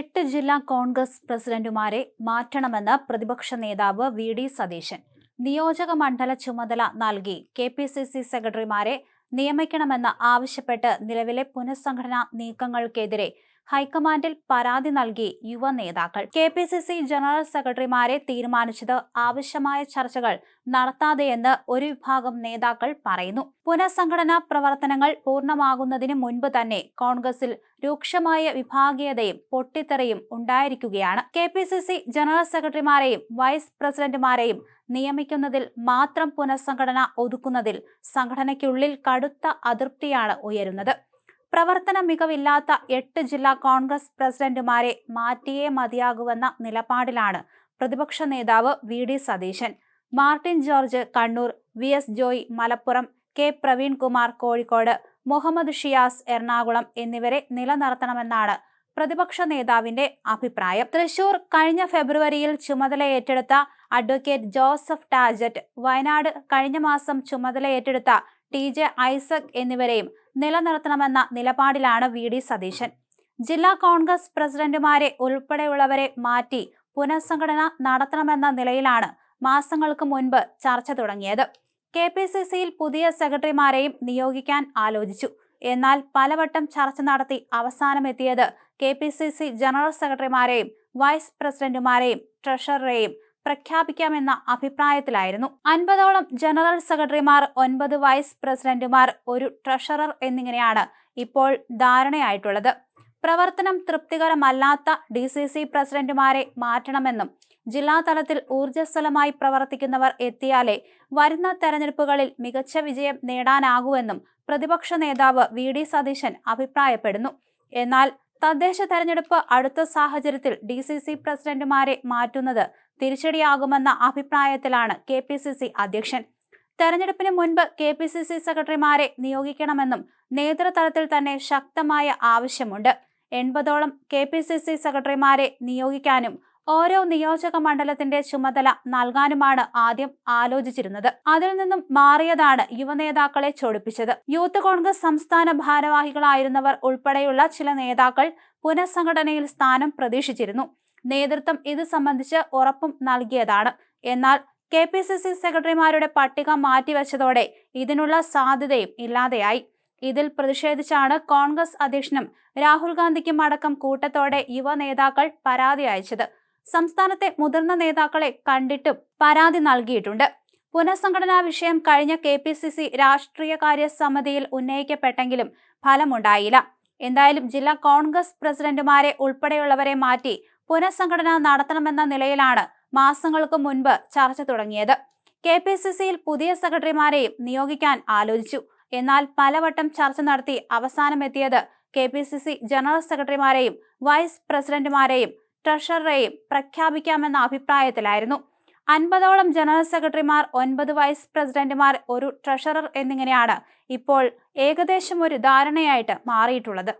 എട്ട് ജില്ലാ കോൺഗ്രസ് പ്രസിഡന്റുമാരെ മാറ്റണമെന്ന് പ്രതിപക്ഷ നേതാവ് വി ഡി സതീശൻ. നിയോജക മണ്ഡല ചുമതല നൽകി കെ പി സി സി സെക്രട്ടറിമാരെ നിയമിക്കണമെന്ന് ആവശ്യപ്പെട്ട് നിലവിലെ പുനഃസംഘടനാ നീക്കങ്ങൾക്കെതിരെ ഹൈക്കമാൻഡിൽ പരാതി നൽകി യുവ നേതാക്കൾ. K P C C general സെക്രട്ടറിമാരെ തീരുമാനിച്ചത് ആവശ്യമായ ചർച്ചകൾ നടത്താതെയെന്ന് ഒരു വിഭാഗം നേതാക്കൾ പറയുന്നു. പുനഃസംഘടനാ പ്രവർത്തനങ്ങൾ പൂർണമാകുന്നതിന് മുൻപ് തന്നെ കോൺഗ്രസിൽ രൂക്ഷമായ വിഭാഗീയതയും പൊട്ടിത്തെറിയും ഉണ്ടായിരിക്കുകയാണ്. K P C C general സെക്രട്ടറിമാരെയും vice പ്രസിഡന്റുമാരെയും നിയമിക്കുന്നതിൽ മാത്രം പുനഃസംഘടന ഒതുക്കുന്നതിൽ സംഘടനയ്ക്കുള്ളിൽ കടുത്ത അതൃപ്തിയാണ് ഉയരുന്നത്. പ്രവർത്തന മികവില്ലാത്ത എട്ട് ജില്ലാ കോൺഗ്രസ് പ്രസിഡന്റുമാരെ മാറ്റിയേ മതിയാകുവെന്ന നിലപാടിലാണ് പ്രതിപക്ഷ നേതാവ് V D Satheesan. Martin George Kannur V S Joy Malappuram K Praveenkumar Kozhikode Muhammad Shiyas Ernakulam എന്നിവരെ നിലനിർത്തണമെന്നാണ് പ്രതിപക്ഷ നേതാവിന്റെ അഭിപ്രായം. തൃശൂർ കഴിഞ്ഞ ഫെബ്രുവരിയിൽ ചുമതല ഏറ്റെടുത്ത അഡ്വക്കേറ്റ് ജോസഫ് ടാജറ്റ് വയനാട് കഴിഞ്ഞ മാസം ചുമതല ഏറ്റെടുത്ത ടി ജെ ഐസക് എന്നിവരെയും നിലനിർത്തണമെന്ന നിലപാടിലാണ് വി ഡി സതീശൻ. ജില്ലാ കോൺഗ്രസ് പ്രസിഡന്റുമാരെ ഉൾപ്പെടെയുള്ളവരെ മാറ്റി പുനഃസംഘടന നടത്തണമെന്ന നിലയിലാണ് മാസങ്ങൾക്ക് മുൻപ് ചർച്ച തുടങ്ങിയത്. കെ പി സി സിയിൽ പുതിയ സെക്രട്ടറിമാരെയും നിയോഗിക്കാൻ ആലോചിച്ചു. എന്നാൽ പലവട്ടം ചർച്ച നടത്തി അവസാനമെത്തിയത് K P C C general സെക്രട്ടറിമാരെയും vice പ്രസിഡന്റുമാരെയും ട്രഷററെയും പ്രഖ്യാപിക്കാമെന്ന അഭിപ്രായത്തിലായിരുന്നു. അൻപതോളം ജനറൽ സെക്രട്ടറിമാർ ഒൻപത് വൈസ് പ്രസിഡന്റുമാർ ഒരു ട്രഷറർ എന്നിങ്ങനെയാണ് ഇപ്പോൾ ധാരണയായിട്ടുള്ളത്. പ്രവർത്തനം തൃപ്തികരമല്ലാത്ത ഡി സി സി പ്രസിഡന്റുമാരെ മാറ്റണമെന്നും ജില്ലാതലത്തിൽ ഊർജസ്വലമായി പ്രവർത്തിക്കുന്നവർ എത്തിയാലേ വരുന്ന തെരഞ്ഞെടുപ്പുകളിൽ മികച്ച വിജയം നേടാനാകൂവെന്നും പ്രതിപക്ഷ നേതാവ് വി ഡി സതീശൻ അഭിപ്രായപ്പെടുന്നു. എന്നാൽ തദ്ദേശ തെരഞ്ഞെടുപ്പ് അടുത്ത സാഹചര്യത്തിൽ ഡി സി സി പ്രസിഡന്റുമാരെ മാറ്റുന്നത് തിരിച്ചടിയാകുമെന്ന അഭിപ്രായത്തിലാണ് കെ പി സി സി അധ്യക്ഷൻ. തെരഞ്ഞെടുപ്പിന് മുൻപ് കെ പി സി സി സെക്രട്ടറിമാരെ നിയോഗിക്കണമെന്നും നേതൃതലത്തിൽ തന്നെ ശക്തമായ ആവശ്യമുണ്ട്. എൺപതോളം കെ പി സി സി സെക്രട്ടറിമാരെ നിയോഗിക്കാനും ഓരോ നിയോജക മണ്ഡലത്തിന്റെ ചുമതല നൽകാനുമാണ് ആദ്യം ആലോചിച്ചിരുന്നത്. അതിൽ നിന്നും മാറിയതാണ് യുവനേതാക്കളെ ചൊടിപ്പിച്ചത്. യൂത്ത് കോൺഗ്രസ് സംസ്ഥാന ഭാരവാഹികളായിരുന്നവർ ഉൾപ്പെടെയുള്ള ചില നേതാക്കൾ പുനഃസംഘടനയിൽ സ്ഥാനം പ്രതീക്ഷിച്ചിരുന്നു. നേതൃത്വം ഇത് സംബന്ധിച്ച് ഉറപ്പും നൽകിയതാണ്. എന്നാൽ കെ പി സി സി സെക്രട്ടറിമാരുടെ പട്ടിക മാറ്റിവെച്ചതോടെ ഇതിനുള്ള സാധ്യതയും ഇല്ലാതെയായി. ഇതിൽ പ്രതിഷേധിച്ചാണ് കോൺഗ്രസ് അധ്യക്ഷനും രാഹുൽ ഗാന്ധിക്കും അടക്കം കൂട്ടത്തോടെ യുവ നേതാക്കൾ പരാതി അയച്ചത്. സംസ്ഥാനത്തെ മുതിർന്ന നേതാക്കളെ കണ്ടിട്ടും പരാതി നൽകിയിട്ടുണ്ട്. പുനഃസംഘടനാ വിഷയം കഴിഞ്ഞ കെ പി സി സി രാഷ്ട്രീയകാര്യ സമിതിയിൽ ഉന്നയിക്കപ്പെട്ടെങ്കിലും ഫലമുണ്ടായില്ല. എന്തായാലും ജില്ലാ കോൺഗ്രസ് പ്രസിഡന്റുമാരെ ഉൾപ്പെടെയുള്ളവരെ മാറ്റി പുനഃസംഘടന നടത്തണമെന്ന നിലയിലാണ് മാസങ്ങൾക്ക് മുൻപ് ചർച്ച തുടങ്ങിയത്. കെ പി സി സിയിൽ പുതിയ സെക്രട്ടറിമാരെയും നിയോഗിക്കാൻ ആലോചിച്ചു. എന്നാൽ പലവട്ടം ചർച്ച നടത്തി അവസാനമെത്തിയത് K P C C general സെക്രട്ടറിമാരെയും vice പ്രസിഡന്റുമാരെയും ട്രഷററെയും പ്രഖ്യാപിക്കാമെന്ന അഭിപ്രായത്തിലായിരുന്നു. അൻപതോളം ജനറൽ സെക്രട്ടറിമാർ ഒൻപത് വൈസ് പ്രസിഡന്റുമാർ ഒരു ട്രഷറർ എന്നിങ്ങനെയാണ് ഇപ്പോൾ ഏകദേശം ഒരു ധാരണയായിട്ട് മാറിയിട്ടുള്ളത്.